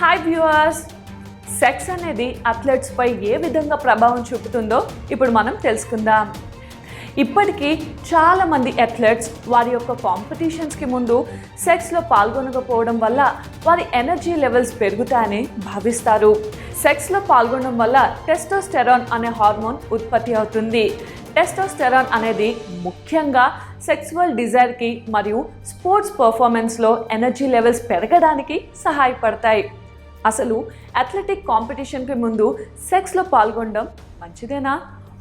Hi viewers sex అనేది అథ్లెట్స్పై ఏ విధంగా ప్రభావం చూపుతుందో ఇప్పుడు మనం తెలుసుకుందాం. ఇప్పటికీ చాలామంది అథ్లెట్స్ వారి యొక్క కాంపిటీషన్స్కి ముందు సెక్స్లో పాల్గొనకపోవడం వల్ల వారి ఎనర్జీ లెవెల్స్ పెరుగుతాయని భావిస్తారు. సెక్స్లో పాల్గొనడం వల్ల టెస్టోస్టెరాన్ అనే హార్మోన్ ఉత్పత్తి అవుతుంది. టెస్టోస్టెరాన్ అనేది ముఖ్యంగా సెక్సువల్ డిజైర్కి మరియు స్పోర్ట్స్ పర్ఫార్మెన్స్లో ఎనర్జీ లెవెల్స్ పెరగడానికి సహాయపడతాయి. అసలు అథ్లెటిక్ కాంపిటీషన్కి ముందు సెక్స్లో పాల్గొనడం మంచిదేనా?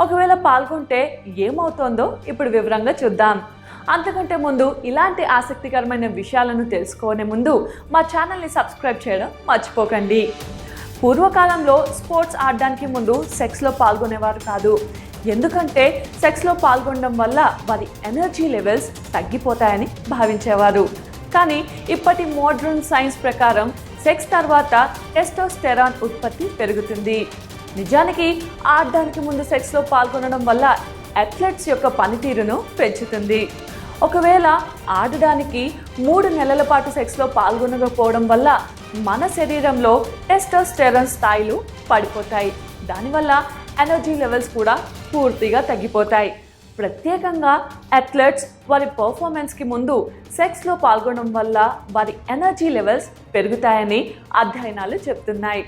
ఒకవేళ పాల్గొంటే ఏమవుతోందో ఇప్పుడు వివరంగా చూద్దాం. అంతకంటే ముందు ఇలాంటి ఆసక్తికరమైన విషయాలను తెలుసుకునే ముందు మా ఛానల్ని సబ్స్క్రైబ్ చేయడం మర్చిపోకండి. పూర్వకాలంలో స్పోర్ట్స్ ఆడడానికి ముందు సెక్స్లో పాల్గొనేవారు కాదు. ఎందుకంటే సెక్స్లో పాల్గొనడం వల్ల వారి ఎనర్జీ లెవెల్స్ తగ్గిపోతాయని భావించేవారు. కానీ ఇప్పటి మోడ్రన్ సైన్స్ ప్రకారం సెక్స్ తర్వాత టెస్టోస్టెరాన్ ఉత్పత్తి పెరుగుతుంది. నిజానికి ఆడడానికి ముందు సెక్స్లో పాల్గొనడం వల్ల అథ్లెట్స్ యొక్క పనితీరును పెంచుతుంది. ఒకవేళ ఆడడానికి మూడు నెలల పాటు సెక్స్లో పాల్గొనకపోవడం వల్ల మన శరీరంలో టెస్టోస్టెరాన్ స్థాయిలు పడిపోతాయి. దానివల్ల ఎనర్జీ లెవెల్స్ కూడా పూర్తిగా తగ్గిపోతాయి. ప్రత్యేకంగా అథ్లెట్స్ వారి పర్ఫార్మెన్స్కి ముందు సెక్స్లో పాల్గొనడం వల్ల వారి ఎనర్జీ లెవెల్స్ పెరుగుతాయని అధ్యయనాలు చెప్తున్నాయి.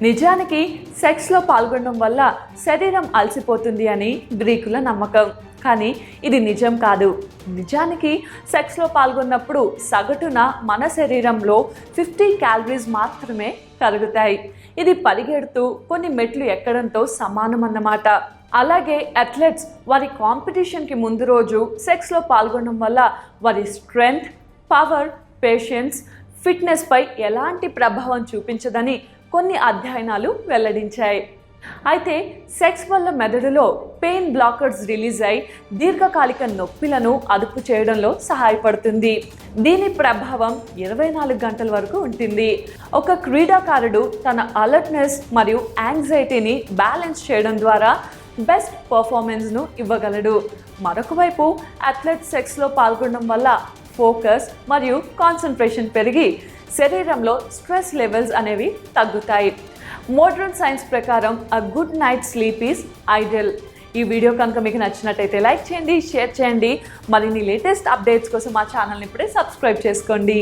నిజానికి సెక్స్లో పాల్గొనడం వల్ల శరీరం అలసిపోతుంది అని గ్రీకుల నమ్మకం. కానీ ఇది నిజం కాదు. నిజానికి సెక్స్లో పాల్గొన్నప్పుడు సగటున మన శరీరంలో ఫిఫ్టీ క్యాలరీస్ మాత్రమే కరుగుతాయి ఇది పరిగెడుతూ కొన్ని మెట్లు ఎక్కడంతో సమానం అన్నమాట అలాగే అథ్లెట్స్ వారి కాంపిటీషన్కి ముందు రోజు సెక్స్లో పాల్గొనడం వల్ల వారి స్ట్రెంగ్త్ పవర్ పేషెన్స్ ఫిట్నెస్పై ఎలాంటి ప్రభావం చూపించదని కొన్ని అధ్యయనాలు వెల్లడించాయి. అయితే సెక్స్ వల్ల మెదడులో పెయిన్ బ్లాకర్స్ రిలీజ్ అయి దీర్ఘకాలిక నొప్పిలను అదుపు చేయడంలో సహాయపడుతుంది. దీని ప్రభావం ఇరవై నాలుగు గంటల వరకు ఉంటుంది. ఒక క్రీడాకారుడు తన అలర్ట్నెస్ మరియు యాంగ్జైటీని బ్యాలెన్స్ చేయడం ద్వారా బెస్ట్ పర్ఫార్మెన్స్ను ఇవ్వగలడు. మరొక వైపు అథ్లెట్ సెక్స్లో పాల్గొనడం వల్ల ఫోకస్ మరియు కాన్సన్ట్రేషన్ పెరిగి శరీరంలో స్ట్రెస్ లెవెల్స్ అనేవి తగ్గుతాయి. మోడ్రన్ సైన్స్ ప్రకారం a good night sleep is ideal ఈ వీడియో కనుక మీకు నచ్చినట్టయితే లైక్ చేయండి షేర్ చేయండి. మరిన్ని లేటెస్ట్ అప్డేట్స్ కోసం మా ఛానల్ని ఇప్పుడే సబ్స్క్రైబ్ చేసుకోండి.